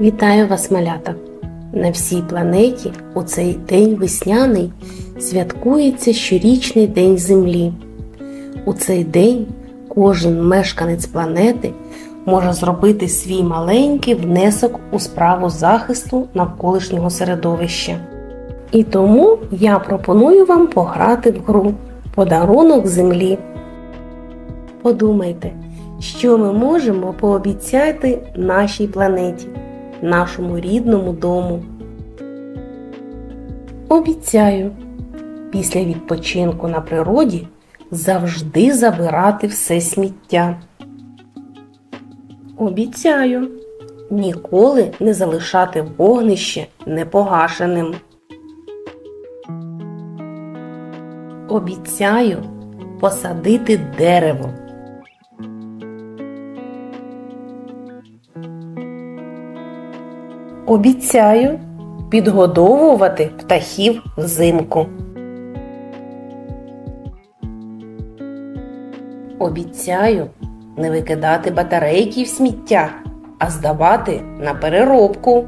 Вітаю вас, малята! На всій планеті у цей день весняний святкується щорічний День Землі. У цей день кожен мешканець планети може зробити свій маленький внесок у справу захисту навколишнього середовища. І тому я пропоную вам пограти в гру Подарунок Землі. Подумайте, що ми можемо пообіцяти нашій планеті, нашому рідному дому. Обіцяю, після відпочинку на природі завжди забирати все сміття. Обіцяю ніколи не залишати вогнище непогашеним. Обіцяю посадити дерево. Обіцяю підгодовувати птахів взимку. Обіцяю не викидати батарейки в сміття, а здавати на переробку.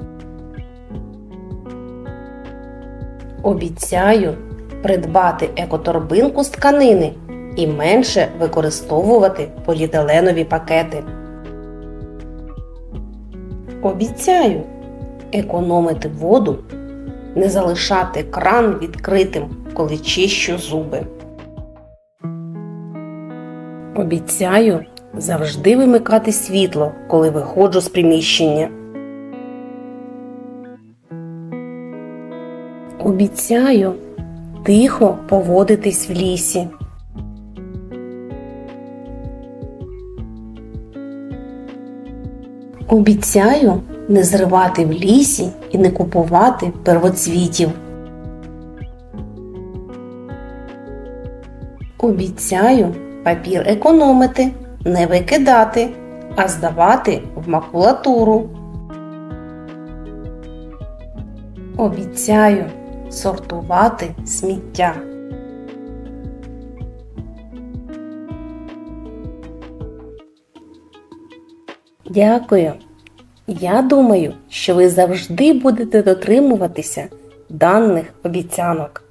Обіцяю придбати екоторбинку з тканини і менше використовувати поліетиленові пакети. Обіцяю економити воду, не залишати кран відкритим, коли чищу зуби. Обіцяю завжди вимикати світло, коли виходжу з приміщення. Обіцяю тихо поводитись в лісі. Обіцяю не зривати в лісі і не купувати первоцвітів. Обіцяю папір економити, не викидати, а здавати в макулатуру. Обіцяю сортувати сміття. Дякую. Я думаю, що ви завжди будете дотримуватися даних обіцянок.